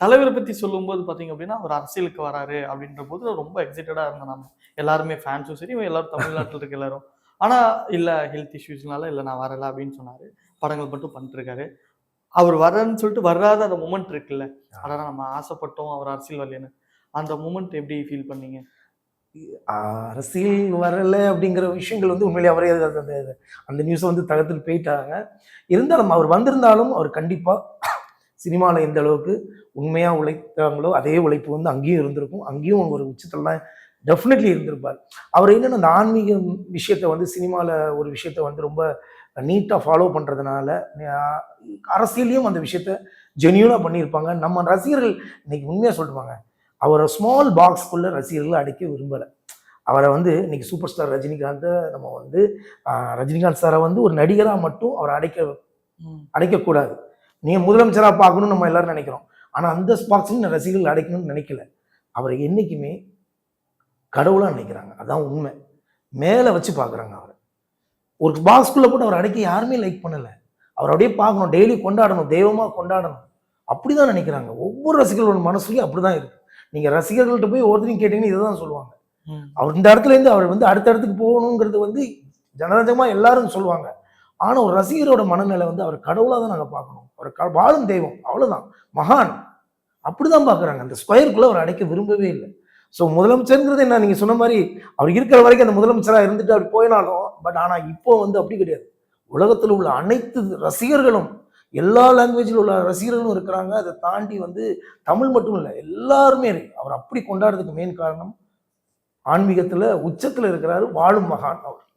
தலைவரை பத்தி சொல்லும்போது பாத்தீங்க அப்படின்னா அவர் அரசியலுக்கு வராரு அப்படின்ற போது ரொம்ப எக்ஸைட்டடா இருந்தோம் நம்ம எல்லாருமே ஃபேன்ஸும் சரி எல்லாரும் தமிழ்நாட்டில் இருக்க எல்லாரும். ஆனா இல்ல ஹெல்த் இஷ்யூஸ்னால இல்ல நான் வரல அப்படின்னு சொன்னாரு. படங்கள் மட்டும் பண்ணிட்டு இருக்காரு அவர் வரேன்னு சொல்லிட்டு வராத அந்த மூமெண்ட் இருக்குல்ல. அதான் நம்ம ஆசைப்பட்டோம் அவர் அரசியல் வரலன்னு அந்த மூமெண்ட் எப்படி ஃபீல் பண்ணீங்க? அரசியல் வரல அப்படிங்கிற விஷயங்கள் வந்து உண்மையிலே அவரே அந்த அந்த நியூஸை வந்து தகர்த்துட்டு போயிட்டாங்க. இருந்தாலும் அவர் வந்திருந்தாலும் அவர் கண்டிப்பாக சினிமாவில் எந்த அளவுக்கு உண்மையாக உழைத்தாங்களோ அதே உழைப்பு வந்து அங்கேயும் இருந்திருக்கும். அங்கேயும் ஒரு உச்சத்தில் தான் டெஃபினெட்லி இருந்திருப்பார். அவர் என்னென்ன அந்த ஆன்மீக விஷயத்தை வந்து சினிமாவில் ஒரு விஷயத்தை வந்து ரொம்ப நீட்டாக ஃபாலோ பண்ணுறதுனால அரசியலையும் அந்த விஷயத்த ஜென்யூனாக பண்ணியிருப்பாங்க. நம்ம ரசிகர்கள் இன்னைக்கு உண்மையாக சொல்லிட்டுவாங்க அவரை ஸ்மால் பாக்ஸ்க்குள்ளே ரசிகர்கள் அடைக்க விரும்பலை. அவரை வந்து இன்னைக்கு சூப்பர் ஸ்டார் ரஜினிகாந்தை நம்ம வந்து ரஜினிகாந்த் சாரை வந்து ஒரு நடிகராக மட்டும் அவரை அடைக்க அடைக்கக்கூடாது. நீங்கள் முதலமைச்சராக பார்க்கணும்னு நம்ம எல்லாரும் நினைக்கிறோம். ஆனால் அந்த பாக்ஸையும் ரசிகர்கள் அடைக்கணும்னு நினைக்கல. அவரை என்றைக்குமே கடவுளாக நினைக்கிறாங்க. அதான் உண்மை. மேலே வச்சு பார்க்குறாங்க அவரை. ஒரு பாக்ஸ்குள்ளே போட்டு அவர் அடைக்க யாருமே லைக் பண்ணலை. அவர் அப்படியே பார்க்கணும். டெய்லி கொண்டாடணும். தெய்வமாக கொண்டாடணும். அப்படி தான் நினைக்கிறாங்க. ஒவ்வொரு ரசிகர்களோட மனசுலையும் அப்படி தான் இருக்குது நீங்கள் ரசிகர்கள்ட்ட போய் ஒருத்தரையும் கேட்டீங்கன்னா இதை தான் சொல்லுவாங்க அவர் இந்த இடத்துல இருந்து அவர் வந்து அடுத்த இடத்துக்கு போகணுங்கிறது வந்து ஜனரஞ்சமாக எல்லாரும் சொல்லுவாங்க. ஆனால் ஒரு ரசிகரோட மனநிலை வந்து அவர் கடவுளாக தான் நாங்கள் பார்க்கணும். அவர் க- வாழும் தெய்வம். அவ்வளோதான் மகான். அப்படிதான் பார்க்குறாங்க. அந்த ஸ்கொயருக்குள்ளே அவர் அடைக்க விரும்பவே இல்லை. ஸோ முதலமைச்சருங்கிறது என்ன? நீங்கள் சொன்ன மாதிரி அவர் இருக்கிற வரைக்கும் அந்த முதலமைச்சராக இருந்துட்டு அவர் போயினாலும் பட் ஆனால் இப்போ வந்து அப்படி கிடையாது. உலகத்தில் உள்ள அனைத்து ரசிகர்களும் எல்லா லாங்குவேஜில் உள்ள ரசிகர்களும் இருக்கிறாங்க. அதை தாண்டி வந்து தமிழ் மட்டும் இல்லை எல்லாருமே இருக்கு. அவர் அப்படி கொண்டாடுறதுக்கு மெயின் காரணம் ஆன்மீகத்தில் உச்சத்தில் இருக்கிறாரு வாழும் மகான் அவர்.